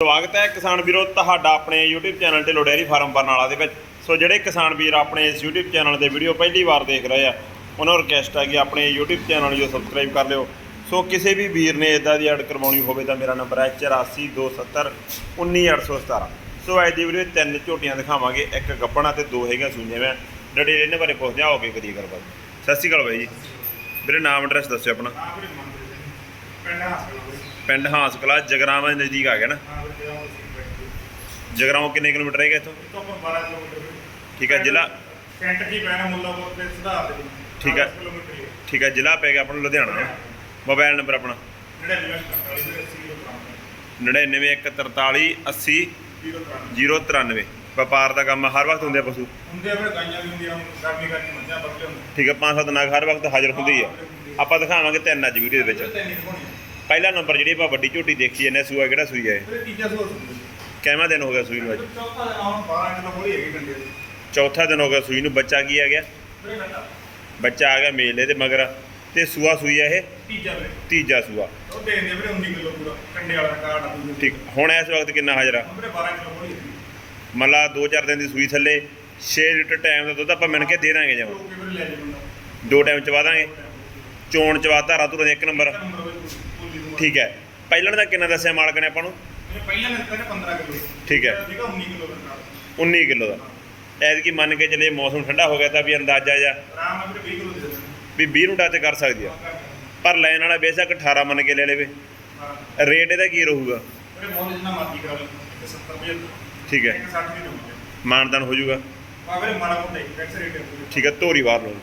ਸਵਾਗਤ ਹੈ ਕਿਸਾਨ ਵੀਰੋ, ਤੁਹਾਡਾ ਆਪਣੇ YouTube ਚੈਨਲ ਤੇ ਲੋਡੇਰੀ ਫਾਰਮ ਬਰਨਾਲਾ ਦੇ ਵਿੱਚ। ਸੋ ਜਿਹੜੇ ਕਿਸਾਨ ਵੀਰ ਆਪਣੇ ਇਸ YouTube ਚੈਨਲ ਦੇ ਵੀਡੀਓ ਪਹਿਲੀ ਵਾਰ ਦੇਖ ਰਹੇ ਆ, ਉਹਨਾਂ ਨੂੰ ਰਿਕਵੈਸਟ ਹੈ ਕਿ ਆਪਣੇ YouTube ਚੈਨਲ ਨੂੰ ਸਬਸਕ੍ਰਾਈਬ ਕਰ ਲਿਓ। ਸੋ ਕਿਸੇ ਵੀ ਵੀਰ ਨੇ ਇਦਾਂ ਦੀ ਐਡ ਕਰਵਾਉਣੀ ਹੋਵੇ ਤਾਂ ਮੇਰਾ ਨੰਬਰ ਹੈ 8427 19817 ਸੋ ਅੱਜ ਦੀ ਵੀਡੀਓ ਤਿੰਨ ਝੋਟੀਆਂ ਦਿਖਾਵਾਂਗੇ, ਇੱਕ ਗੱਪਣਾ ਤੇ ਦੋ ਹੈਗੀਆਂ ਸੂਈਆਂ ਮੈਂ ਡਿਟੇਲ ਇਹਨਾਂ ਬਾਰੇ ਪੁੱਛਦੇ ਆ ਹੋਗੇ ਕਦੀ ਗੱਲਬਾਤ। ਸਤਿ ਸ਼੍ਰੀ ਅਕਾਲ ਬਾਈ ਜੀ। ਮੇਰੇ ਨਾਮ ਐਡਰੈਸ ਦੱਸਿਓ ਆਪਣਾ। ਪਿੰਡ ਹਾਂਸ ਕਲਾ ਜਗਰਾਵਾਂ ਦੇ ਨਜ਼ਦੀਕ ਆ ਗਿਆ ਨਾ? ਜਗਰਾਓਂ ਕਿੰਨੇ ਕਿਲੋਮੀਟਰ ਹੈਗਾ ਇੱਥੋਂ? ਠੀਕ ਹੈ ਜ਼ਿਲ੍ਹਾ? ਕੈਂਟ ਜੀ ਪੈਣਾ ਮੁੱਲਾਪੁਰ ਤੇ ਸੁਧਾਰ ਦੇ ਠੀਕ ਹੈ। 10 ਕਿਲੋਮੀਟਰ ਹੀ ਹੈ ਠੀਕ ਹੈ ਜ਼ਿਲ੍ਹਾ ਪੈ ਗਿਆ ਆਪਣਾ ਲੁਧਿਆਣਾ ਦਾ। ਮੋਬਾਈਲ ਨੰਬਰ ਆਪਣਾ? 99 80 99148093 ਵਪਾਰ ਦਾ ਕੰਮ ਹਰ ਵਕਤ ਹੁੰਦੇ ਆ ਪਸ਼ੂ? ਹੁੰਦੇ ਆ ਫਿਰ ਗਾਈਆਂ ਵੀ ਹੁੰਦੀਆਂ ਗਰਮੀ ਕਰਕੇ ਮੱਝਾਂ ਬੱਕਰੇ ਹੁੰਦੇ ਠੀਕ ਹੈ ਪੰਜ ਸੱਤ ਨਗ ਹਰ ਵਕਤ ਹਾਜ਼ਰ ਹੁੰਦੇ ਆ। ਆਪਾਂ ਦਿਖਾਵਾਂਗੇ ਤਿੰਨ ਅੱਜ ਵੀਡੀਓ ਦੇ ਤੇ ਵਿੱਚ ਪਹਿਲਾ ਨੰਬਰ ਜਿਹੜੀ ਆਪਾਂ ਵੱਡੀ ਝੋਟੀ ਦੇਖੀ ਜਾਂਦੇ ਸੂਆ ਕਿਹੜਾ ਸੂਈ ਹੈ ਇਹ? ਫਿਰ ਤੀਜਾ ਦਿਨ ਹੋ ਗਿਆ ਸੂਈ ਨੂੰ ਅੱਜ? ਚੌਥਾ ਦਿਨ ਆਉਣ 12 ਕਿਲੋ ਹੋਈ ਹੈਗੀ ਡੰਡੇ ਦੀ। ਚੌਥਾ ਦਿਨ ਹੋ ਗਿਆ ਸੂਈ ਨੂੰ ਬੱਚਾ ਕੀ ਆ ਗਿਆ? ਬੱਚਾ ਆ ਗਿਆ ਮੇਲੇ ਦੇ ਮਗਰ। ਤੇ ਸੂਆ ਸੂਈ ਆ ਇਹ? ਤੀਜਾ ਸੂਆ। ਉਹ ਦੇ ਦੇ ਵੀਰੇ 19 ਕਿਲੋ ਪੂਰਾ। ਕੰਡੇ ਵਾਲਾ ਕਾਰਡ ਆ ਦੂਜੇ ਠੀਕ ਹੁਣ ਇਸ ਵਕਤ ਕਿੰਨਾ ਹਾਜ਼ਰ? ਵੀਰੇ 12 ਕਿਲੋ ਹੋਈ ਹੈਗੀ। ਮੱਲਾ 2-4 ਦਿਨ ਦੀ ਸੂਈ ਥੱਲੇ 6 ਲੀਟਰ ਟਾਈਮ ਦਾ ਦੁੱਧ ਆਪਾਂ ਮਿਣ ਕੇ ਦੇ ਦਾਂਗੇ ਜਮ। ਉਹ ਕਿ ਵੀਰੇ ਲੈ ਜੇ ਬੰਦਾ ਦੋ ਟਾਈਮ ਚਵਾ ਦਾਂਗੇ। ਚੋਣ ਚਵਾ ਧਾਰਾ ਧੁਰਾ ਦੇ ਇੱਕ ਨੰਬਰ ਠੀਕ ਹੈ। ਪਹਿਲਣ ਦਾ ਕਿੰਨਾ ਦੱਸਿਆ ਮਾਲਕ ਨੇ ਆਪਾਂ ਨੂੰ? ਪਹਿਲਾਂ ਨੇ ਦਿੱਤਾ 15 ਕਿਲੋ। ਠੀਕ ਹੈ। ਸੀਗਾ 19 ਕਿਲੋ ਦਾ ਕਾਰਡ 19 ਕਿਲੋ ਦਾ। ਐਤਕੀ ਮੰਨ ਕੇ ਚੱਲੇ ਮੌਸਮ ਠੰਡਾ ਹੋ ਗਿਆ ਤਾਂ ਵੀ ਅੰਦਾਜ਼ਾ ਜਾ ਆਰਾਮ ਨਾਲ ਵੀਰੇ 20 ਕਿਲੋ ਦੇ ਦਿੰਦੇ। ਵੀ 20 ਨੂੰ ਟੱਚ ਕਰ ਸਕਦੀ ਆ। ਪਰ ਲੈਣ ਵਾਲਾ ਬੇਸ਼ੱਕ 18 ਮੰਨ ਕੇ ਲੈ ਲਵੇ। ਰੇਟ ਇਹਦਾ ਕੀ ਰਹੂਗਾ? ਵੀਰੇ ਮੋਲ ਜਿੰਨਾ ਮਰਜ਼ੀ ਕਰਾ ਲਓ 70 75 ਠੀਕ ਹੈ। 60 ਵੀ ਮਾਨਦਾਨ ਹੋ ਜਾਊਗਾ। ਠੀਕ ਹੈ ਧੋਰੀ ਵਾਰ ਨੂੰ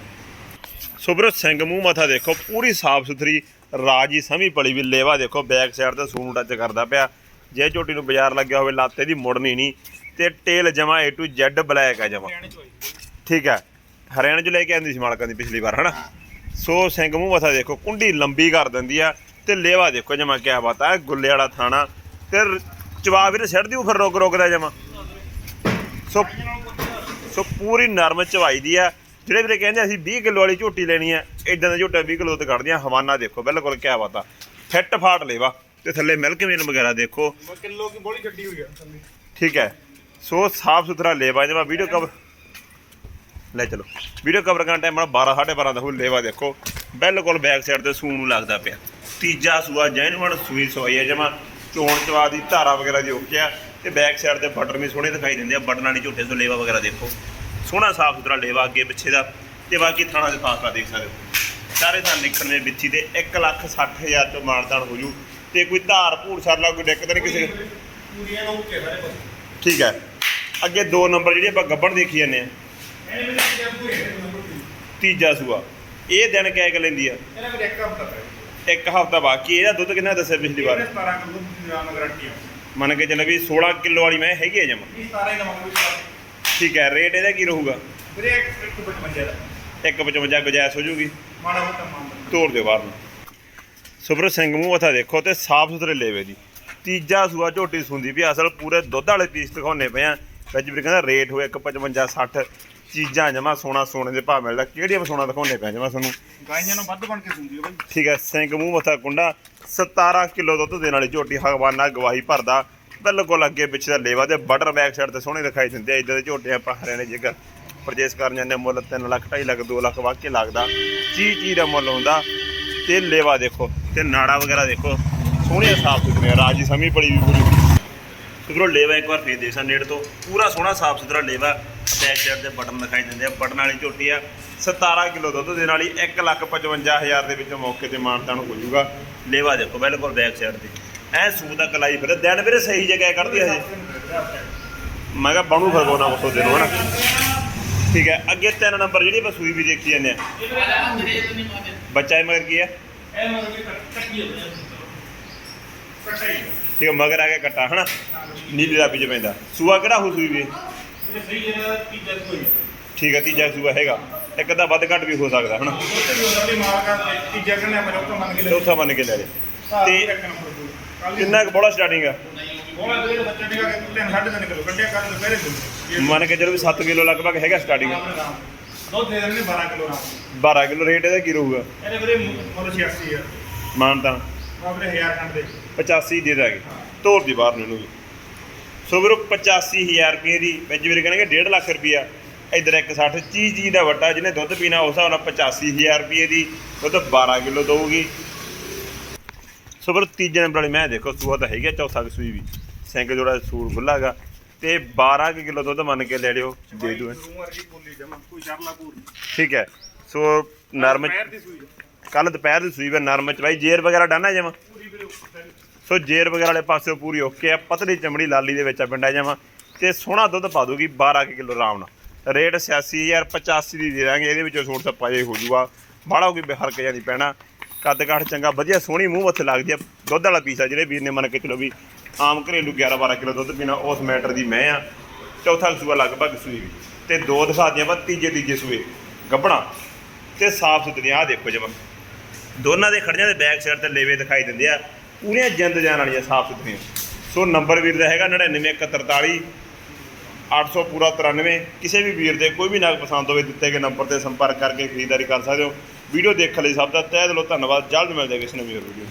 ਸੁਬਰ ਸਿੰਘ ਮੂੰਹ ਮੱਥਾ ਦੇਖੋ ਪੂਰੀ ਸਾਫ਼ ਸੁਥਰੀ ਰਾਜੀ ਸਮੀ ਪਲੀ ਵੀ ਲੇਵਾ ਦੇਖੋ ਬੈਕ ਸਾਈਡ ਤੇ ਸੂਨ ਟੱਚ ਕਰਦਾ ਪਿਆ। ਜੇ ਝੋਟੀ ਨੂੰ ਬਾਜ਼ਾਰ ਲੱਗਿਆ ਹੋਵੇ ਲਾਤੇ ਦੀ ਮੁੜਨੀ ਨਹੀਂ। ਤੇ ਟੇਲ ਜਮਾ A to Z ਬਲੈਕ ਆ ਜਮਾ। ਠੀਕ ਹੈ ਹਰਿਆਣਾ ਚ ਲੈ ਕੇ ਆਂਦੀ ਸੀ ਮਾਲਕਾਂ ਦੀ ਪਿਛਲੀ ਵਾਰ ਹਨਾ? ਸੋ ਸਿੰਘ ਮੂੰਹ ਮੱਥਾ ਦੇਖੋ ਕੁੰਡੀ ਲੰਬੀ ਕਰ ਦਿੰਦੀ ਆ। ਤੇ ਲੇਵਾ ਦੇਖੋ ਜਮਾ ਕਿਆ ਬਾਤ ਆ ਗੁੱਲੇ ਵਾਲਾ ਥਾਣਾ। ਤੇ ਚਵਾ ਵੀਰ ਸਿੱਟ ਦਿਓ ਫਿਰ ਰੁਕ ਰੁਕਦਾ ਜਮਾ। ਸੋ ਸੋ ਪੂਰੀ ਨਰਮ ਚਵਾਈ ਦੀ ਆ। ਜਿਹੜੇ ਵੀਰੇ ਕਹਿੰਦੇ ਅਸੀਂ 20 ਕਿਲੋ ਵਾਲੀ ਝੋਟੀ ਲੈਣੀ ਆ ਇਦਾਂ ਦਾ ਝੋਟਾ 20 ਕਿਲੋ ਤੇ ਕੱਢਦੀਆਂ ਹਵਾਨਾ ਦੇਖੋ ਬਿਲਕੁਲ ਕਿਆ ਬਾਤ ਆ। ਫਿੱਟ ਫਾਟ ਲੇਵਾ ਤੇ ਥੱਲੇ ਮਿਲਕ ਮੇਨ ਵਗੈਰਾ ਦੇਖੋ। ਕਿਲੋ ਕੀ ਬੋਲੀ ਛੱਡੀ ਹੋਈ ਆ ਥੱਲੇ। ਠੀਕ ਹੈ ਸੋ ਸਾਫ਼ ਸੁਥਰਾ ਲੇਵਾ ਜਮਾ ਵੀਡੀਓ ਕਵਰ ਲੈ ਚਲੋ ਵੀਡੀਓ ਕਵਰ ਕਰਨ ਟਾਈਮ ਨਾਲ 12 12:30 ਦਾ ਹੋ ਲੇਵਾ ਦੇਖੋ। ਬਿਲਕੁਲ ਬੈਕ ਸਾਈਡ ਤੇ ਸੂਣ ਨੂੰ ਲੱਗਦਾ ਪਿਆ। ਤੀਜਾ ਸੂਆ ਜੈਨੂਅਨ ਸੂਈ ਸਵਾਈ ਹੈ ਜਮਾ ਚੋਣ ਚਵਾ ਦੀ ਧਾਰਾ ਵਗੈਰਾ ਦੀ ਓਕੇ ਆ ਤੇ ਬੈਕ ਸਾਈਡ ਤੇ ਬਟਨ ਵੀ ਸੋਹਣੇ ਦਿਖਾਈ ਦਿੰਦੇ ਆ ਬਟਨ ਵਾਲੀ ਝੋਟੇ ਤੋਂ ਲੇਵਾ ਵਗੈਰਾ ਦੇਖੋ। ਸੋਹਣਾ ਸਾਫ਼ ਸੁਥਰਾ ਲੇਵਾ ਅੱਗੇ ਪਿੱਛੇ ਦਾ ਤੇ ਬਾਕੀ ਥਾਣਾ ਦੇ ਫਾਸਲਾ ਦੇਖ ਸਕਦੇ ਹੋ। ਸਾਰੇ ਥਾਂ ਨਿਕਲਣ ਦੇ ਵਿੱਚੀ ਤੇ 1 ਲੱਖ 60 ਹਜ਼ਾਰ ਤੋਂ ਮਾਨਦਾਨ ਹੋ ਜੂ। ਤੇ ਕੋਈ ਧਾਰ ਭੂਰ ਸਰਲਾ ਕੋਈ ਦਿੱਕਤ ਨਹੀਂ ਕਿਸੇ ਨੂੰ। ਪੂਰੀਆਂ ਨੂੰ ਉੱਤੇ ਸਾਰੇ ਪਾਸੇ। ਠੀਕ ਹੈ। ਅੱਗੇ ਦੋ ਨੰਬਰ ਜਿਹੜੇ ਆਪਾਂ ਗੱਬੜ ਦੇਖੀ ਜਾਂਦੇ ਆ। ਤੀਜਾ ਸੂਆ। ਇਹ ਦਿਨ ਕਹਿ ਕੇ ਲੈਂਦੀ ਆ? ਇਹਨੇ ਵੀ ਇੱਕ ਹਫਤਾ ਪਿਆ ਇੱਕ ਹਫ਼ਤਾ ਬਾਕੀ ਇਹਦਾ ਦੁੱਧ ਕਿੰਨਾ ਦੱਸਿਆ ਪਿਛਲੀ ਵਾਰ? ਇਹਨੇ 17 ਕਿਲੋ ਦੀ ਰਾਮ ਗਾਰੰਟੀ ਆ। ਮੰਨ ਕੇ ਚੱਲ ਵੀ 16 ਕਿਲੋ ਵਾਲੀ ਮੈਂ ਹੈਗੀ ਆ ਜਮ। ਇਹ 17 ਹੀ ਨਵਾਂ ਕੋਈ ਠੀਕ ਹੈ ਰੇਟ ਇਹਦਾ ਕੀ ਰਹੂਗਾ? ਵੀਰੇ ਇੱਕ ਇੱਕ ਬਚ ਮੰਜੇ ਦਾ 155 ਗੁਜਾਇਸ਼ ਹੋ ਜੂਗੀ। ਮਾੜਾ ਮੋਟਾ ਮੰਨ ਤੋੜ ਦਿਓ ਬਾਹਰ ਨੂੰ। ਸੁਬਰ ਸਿੰਘ ਮੂੰਹ ਮੱਥਾ ਦੇਖੋ ਤੇ ਸਾਫ਼ ਸੁਥਰੇ ਲੇਵੇ ਦੀ ਤੀਜਾ ਸੂਆ ਝੋਟੀ ਸੁੰਦੀ ਵੀ ਅਸਲ ਪੂਰੇ ਦੁੱਧ ਵਾਲੇ ਪੀਸ ਦਿਖਾਉਣੇ ਪਏ ਆ। ਵਿੱਚ ਵੀ ਕਹਿੰਦਾ ਰੇਟ ਹੋਇਆ 155 60 ਚੀਜ਼ਾਂ ਜਮਾ ਸੋਨਾ ਸੋਨੇ ਦੇ ਭਾਅ ਮਿਲਦਾ। ਕਿਹੜੀਆਂ ਸੋਨਾ ਦਿਖਾਉਣੇ ਪਏ ਜਮਾ ਤੁਹਾਨੂੰ ਗਾਈਆਂ ਨੂੰ ਵੱਧ ਬਣ ਕੇ ਸੁਣਦੀ ਹੈ ਬਾਈ। ਠੀਕ ਹੈ ਸਿੰਘ ਮੂੰਹ ਮੱਥਾ ਕੁੰਡਾ। 17 ਕਿਲੋ ਦੁੱਧ ਦੇਣ ਵਾਲੀ ਝੋਟੀ ਹਗਵਾਨਾ ਗਵਾਹੀ ਭਰਦਾ। ਬਿਲਕੁਲ ਅੱਗੇ ਪਿੱਛੇ ਦਾ ਲੇਵਾ ਤੇ ਬਟਰ ਬੈਕ ਸਾਈਡ ਤੇ ਸੋਹਣੇ ਦਿਖਾਈ ਦਿੰਦੇ ਆ। ਇਦਾਂ ਦੇ ਝੋਟੇ ਆਪਾਂ ਹਰਿਆਣੇ ਜੇਕਰ ਪਰਚੇਸ ਕਰਨ ਜਾਂਦੇ ਮੁੱਲ 3 ਲੱਖ 2.5 ਲੱਖ 2 ਲੱਖ ਵਾਕੇ ਲੱਗਦਾ। ਚੀਜ਼ ਚੀਜ਼ ਦਾ ਮੁੱਲ ਹੁੰਦਾ। ਤੇ ਲੇਵਾ ਦੇਖੋ, ਤੇ ਨਾੜਾ ਵਗੈਰਾ ਦੇਖੋ। ਸੋਹਣੀਆਂ ਸਾਫ਼ ਸੁਥਰੀਆਂ ਰਾਜੀ ਸਮੀ ਪੜੀ ਵੀ ਪੂਰੀ। ਸੁਧਰੋ ਲੇਵਾ ਇੱਕ ਵਾਰ ਫੇਰ ਦੇਖਾਂ ਨੇੜ ਤੋਂ। ਪੂਰਾ ਸੋਹਣਾ ਸਾਫ਼ ਸੁਥਰਾ ਲੇਵਾ। ਬੈਕ ਸਾਈਡ ਤੇ ਬਟਨ ਦਿਖਾਈ ਦਿੰਦੇ ਆ। ਬਟਨ ਵਾਲੀ ਝੋਟੀ ਆ। 17 ਕਿਲੋ ਦੁੱਧ ਦੇ ਨਾਲ ਹੀ 155000 ਦੇ ਵਿੱਚ ਮੌਕੇ ਤੇ ਮਾਨਤਾਨ ਹੋ ਜਾਊਗਾ। ਲੇਵਾ ਦੇਖੋ ਬਿਲਕੁਲ ਬੈਕ ਸਾਈਡ ਤੇ। ਐ ਸੂ ਦਾ ਕਲਾਈ ਫਿਰ ਦਿਨ ਵੀਰੇ ਸਹੀ ਜਗ੍ਹਾ ਕੱਢਦੀ ਹਜੇ ਮੈਂ ਕਿਹਾ ਬਣੂ ਫਿਰ ਕੋਨਾ ਮਸੋ ਦੇ ਨੂੰ ਹਨਾ? ਠੀਕ ਹੈ ਅੱਗੇ ਤਿੰਨ ਨੰਬਰ ਜਿਹੜੀ ਆਪਾਂ ਸੂਈ ਵੀ ਦੇਖੀ ਜਾਂਦੇ ਆ। ਬੱਚਾ ਇਹ ਮਗਰ ਕੀ ਹੈ ਇਹ ਕਿ ਕੱਟੀ ਹੋ ਕੱਟਾਈ ਠੀਕ ਮਗਰ ਆ ਗਿਆ ਕੱਟਾ ਹਨਾ? ਨੀਲੀ ਰਾਬੀ ਚ ਪੈਂਦਾ। ਸੂਆ ਕਿਹੜਾ ਹੋ ਸੂਈ ਵੀ? ਠੀਕ ਹੈ ਤੀਜਾ ਸੂਆ ਹੈਗਾ। ਇੱਕ ਤਾਂ ਵੱਧ ਘੱਟ ਵੀ ਹੋ ਸਕਦਾ ਹਨਾ? ਤੀਜਾ ਕਹਿੰਦੇ ਆਪਾਂ ਲੋਕਾਂ ਮੰਨ ਕੇ ਲੈ ਚੌਥਾ ਮੰਨ ਕੇ ਲੈ ਜੇ ਤੇ ਤੇ ਕਿੰਨਾ ਕੁ ਬੋਲਾ ਸਟਾਰਟਿੰਗ ਆ? ਉਹਨਾਂ ਦੇ ਬੱਚੇ ਨਿਕਾ ਕੇ ਤਿੰਨ ਸਾਢੇ ਤਿੰਨ ਕਿਲੋ ਕੱਢਿਆ ਕਰ ਦੁਪਹਿਰੇ ਦਿੰਦੇ ਮੰਨ ਕੇ ਚਲੋ ਵੀ 7 ਕਿਲੋ ਲਗਭਗ ਹੈਗਾ ਸਟਾਰਟਿੰਗ ਦੁੱਧ ਦੇ ਦਿੰਦੇ 12 ਕਿਲੋ ਰਾਮ 12 ਕਿਲੋ ਰੇਟ ਇਹਦਾ ਕੀ ਰਹੂਗਾ? ਇਹਦੇ ਵੀਰੇ ਮੁੱਲ 86 ਆ। ਮਾਨ ਤਾਂ। ਬਾਬਰੇ 1000 ਖੰਡ ਦੇ। 85 ਦੇ ਦਾਂਗੇ। ਤੋਰ ਦੀ ਬਾਹਰ ਨੂੰ ਵੀ। ਸੋ ਵੀਰੋ 85000 ਰੁਪਏ ਦੀ ਵਿੱਚ ਵੀਰ ਕਹਿੰਗੇ 1.5 ਲੱਖ ਰੁਪਿਆ ਇਧਰ 160 ਚੀਜ਼ ਜੀ ਦਾ ਵੱਡਾ ਜਿਹਨੇ ਦੁੱਧ ਪੀਣਾ ਉਸ ਹਿਸਾਬ ਨਾਲ 85000 ਰੁਪਏ ਦੀ ਦੁੱਧ 12 ਕਿਲੋ ਦਊਗੀ। ਸੋ ਵੀਰੋ ਤੀਜੇ ਨੰਬਰ ਵਾਲੀ ਮੈਂ ਦੇਖੋ ਸੂਆ ਤਾਂ ਹੈਗਾ ਚੌਥਾ ਕੁ ਸੂਈ ਵੀ। ਸਿੰਘ ਜੋੜਾ ਸੂਰ ਖੁੱਲਾਗਾ ਤੇ 12 ਕੁ ਕਿਲੋ ਦੁੱਧ ਮੰਨ ਕੇ ਲੈ ਲਿਓ ਦੇ ਦੂ ਠੀਕ ਹੈ ਸੋ ਨਰਮ ਕੱਲ ਦੁਪਹਿਰ ਦੀ ਸੂਈ ਵੇ ਨਰਮ ਚ। ਬਾਈ ਜੇਰ ਵਗੈਰਾ ਡਾਣਾ ਉੱਪਰ ਸੋ ਜੇਰ ਵਗੈਰਾ ਵਾਲੇ ਪਾਸੇ ਪੂਰੀ ਓਕੇ ਆ ਪਤਲੀ ਚਮੜੀ ਲਾਲੀ ਦੇ ਵਿੱਚ ਆ ਪਿੰਡਾ ਜਾਵਾਂ ਤੇ ਸੋਹਣਾ ਦੁੱਧ ਪਾ ਦੂਗੀ 12 ਕੁ ਕਿਲੋ ਆਰਾਮ ਨਾਲ। ਰੇਟ 86000 85 ਦੀ ਦੇ ਦਾਂਗੇ ਇਹਦੇ ਵਿੱਚੋਂ ਛੋਟ ਸੱਪਾ ਜੇ ਹੋ ਜੂਗਾ ਬਾਹਲਾ ਕੋਈ ਹਰਕ ਜਿਹਾ ਨਹੀਂ ਪੈਣਾ। ਕੱਦ ਕਾਠ ਚੰਗਾ, ਵਧੀਆ ਸੋਹਣੀ ਮੂੰਹ ਮੱਥੇ ਲੱਗਦੀ ਆ, ਦੁੱਧ ਵਾਲਾ ਪੀਸ ਆ ਜਿਹੜੇ ਵੀਰ ਨੇ ਮੰਨ ਕੇ ਚਲੋ ਵੀ ਆਮ ਘਰੇਲੂ 11 12 ਕਿਲੋ ਦੁੱਧ ਪੀਣਾ, ਉਸ ਮੈਟਰ ਦੀ ਮੈਂ ਆ। ਚੌਥਾ ਸੂਆ ਲਗਭਗ ਸੂਈ ਵੀ। ਤੇ ਦੋ ਦਿਖਾ ਦਿਆਂ ਵਾ, ਤੀਜੇ ਤੀਜੇ ਸੂਏ। ਗੱਬਣਾ ਤੇ ਸਾਫ਼ ਸੁਥਰੀਆਂ ਆ ਦੇਖੋ ਜਮਾ। ਦੋਨਾਂ ਦੇ ਖੜੀਆਂ ਦੇ ਬੈਕ ਸਾਈਡ ਤੇ ਲੇਵੇ ਦਿਖਾਈ ਦਿੰਦੇ ਆ। ਪੂਰੀਆਂ ਜਿੰਦ ਜਾਨ ਵਾਲੀਆਂ ਸਾਫ਼ ਸੁਥਰੀਆਂ। ਸੋ ਨੰਬਰ ਵੀਰ ਦਾ ਹੈਗਾ 99143 800 ਪੂਰਾ 93 ਕਿਸੇ ਵੀ ਵੀਰ ਦੇ ਕੋਈ ਵੀ ਨਾਗ ਪਸੰਦ ਹੋਵੇ, ਦਿੱਤੇ ਗਏ ਨੰਬਰ ਤੇ ਸੰਪਰਕ ਕਰਕੇ ਖਰੀਦਦਾਰੀ ਕਰ ਸਕਦੇ ਹੋ। ਵੀਡੀਓ ਦੇਖਣ ਲਈ ਸਭ ਦਾ ਤਹਿ ਦਿਲੋਂ ਧੰਨਵਾਦ। ਜਲਦ ਮਿਲਦੇ ਹਾਂ ਕਿਸੇ ਨਵੀਂ ਵੀਡੀਓ